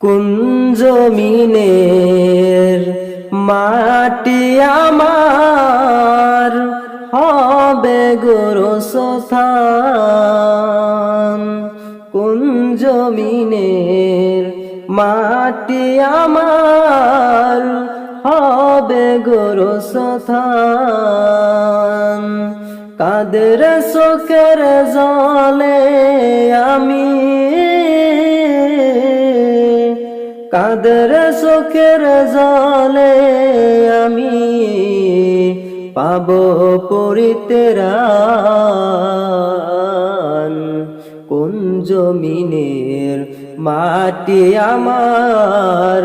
কুঞ্জমিনের মাটি আমার হবে গোরসথান কুঞ্জমিনের মাটি আমার হবে গোরসথান কাদের চোখের জলে আমি কাদের চোখের জলে আমি পাব পরিতেরান কোন জমিনের মাটি আমার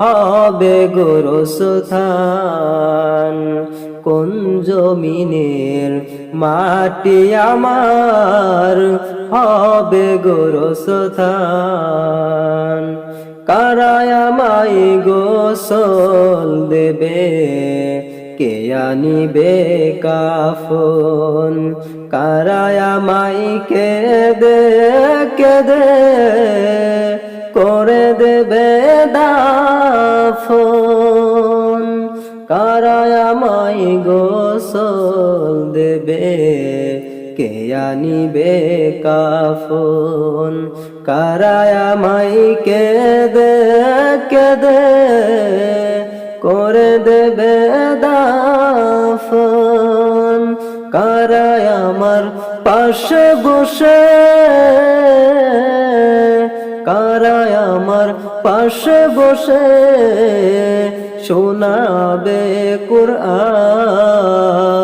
হবে গোরস্থান কোন জমিনের মাটি আমার হবে গোরস্থান কারায় আমায় গোসল দেবে? কে আনিবে কাফন? কারায় আমায় কেদে কেদে করে দেবে দাফন? কারায় আমায় গোসল দেবে? কে আনিবে কাফন? কারায় আমায় কেদে কেদে, করে দেবে দাফন। কারায় আমার পাশে বসে, কারায় আমার পাশে বসে, শোনাবে কোরআন।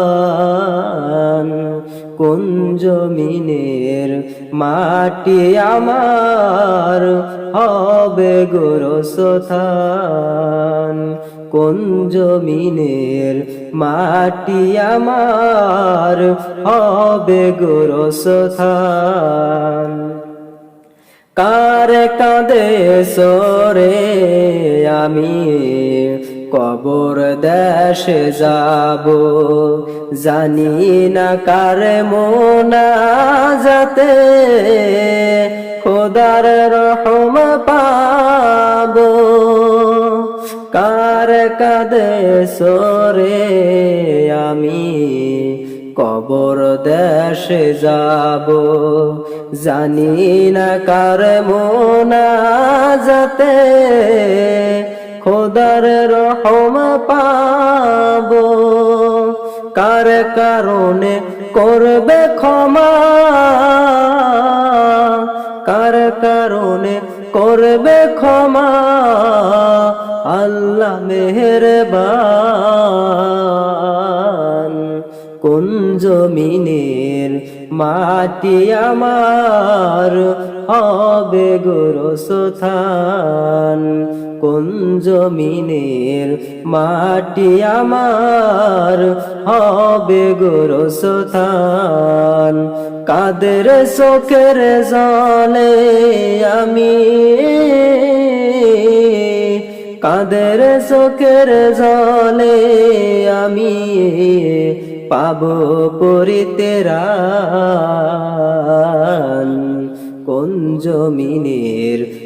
জমিনের মাটি আমার হবে গোরস্থান। কোন জমিনের মাটি আমার হবে গোরস্থান? কার কাঁদে সরে আমি কবর দেশে যাব। জানি না কার মোনা যাতে খোদার রহম পাব। কার কাঁদে সরে আমি কবর দেশে যাব। জানি না কার মোনা যাতে খোদার রহম পাব। কার কারণে করবে ক্ষমা? কার কারণে করবে ক্ষমা? আল্লাহ মেহরবান। কোন জমিনের মাটি আমার হবে গোরস্থান কোন জমিনের মাটি আমার হবে গোরস্থান? কাদের চোখের জলে আমি? কাদের চোখের জলে আমি? পাব পরিতেরান কোন জমিনের